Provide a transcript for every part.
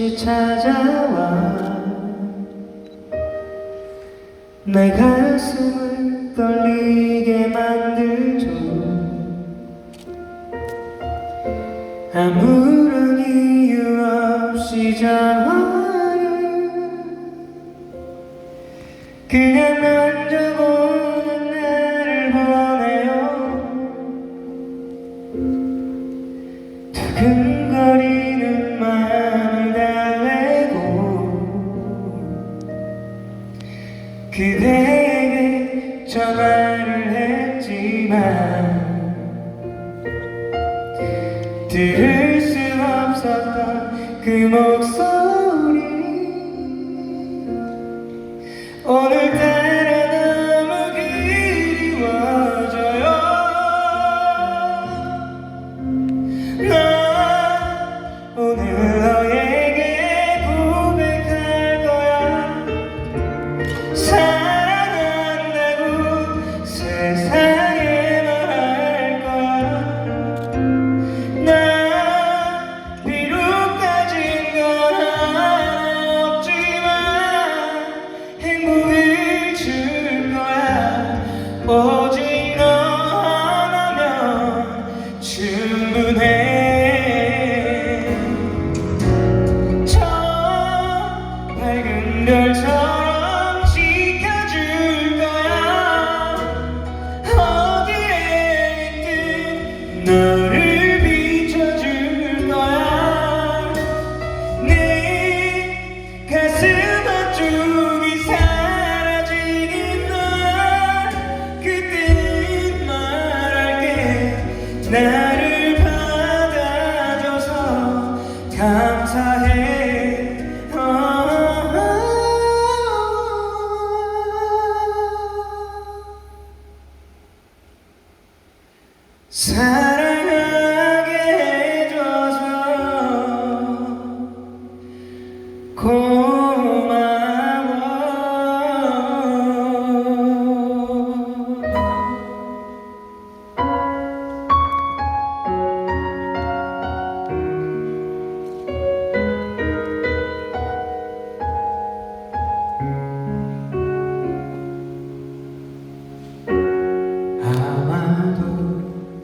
없이 찾아와. 내 가슴을 떨리게 만들죠. 아무런 이유 없이 전화를 그냥 만져보 들을 수 없었던 그 목소리 오직 너 하나면 충분해. 저 밝은 별처럼 지켜줄 거야. 어디에 있든 너 받아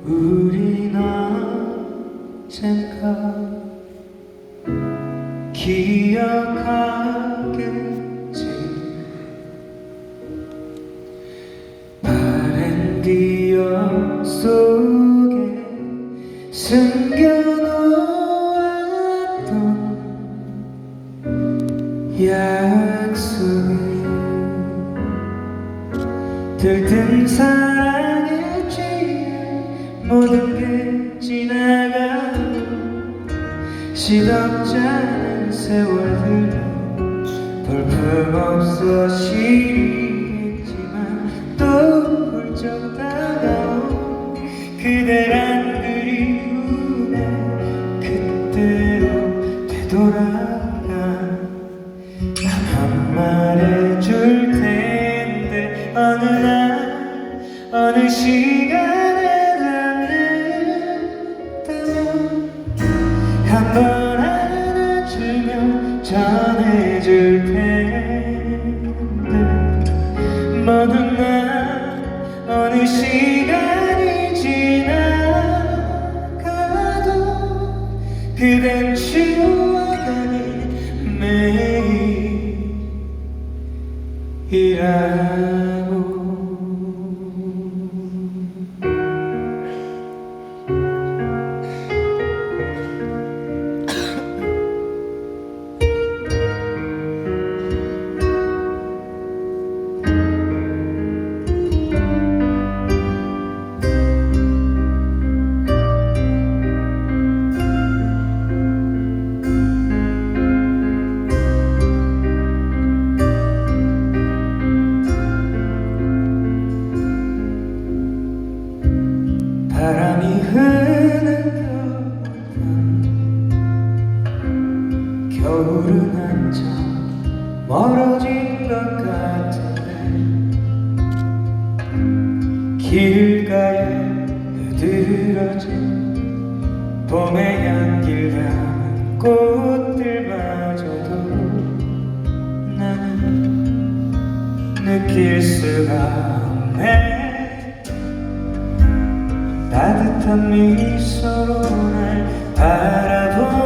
우린 언젠가 기억하겠지. 바랜 기억 속에 숨겨놓았던 약속을 들뜬 취해 모든 게 지나가도 시덥잖은 세월들도 볼품없어 시리겠지만 또 훌쩍 다가온 그대란 그리움에 그때로 되돌아가 한 말해줄 텐데 어느 날 어느 시간 Amen. 들어준 봄의 향기를 담은 꽃들마저도 나는 느낄 수가 없네. 따뜻한 미소로 날 바라보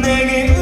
내게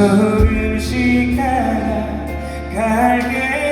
서울 시간 갈게.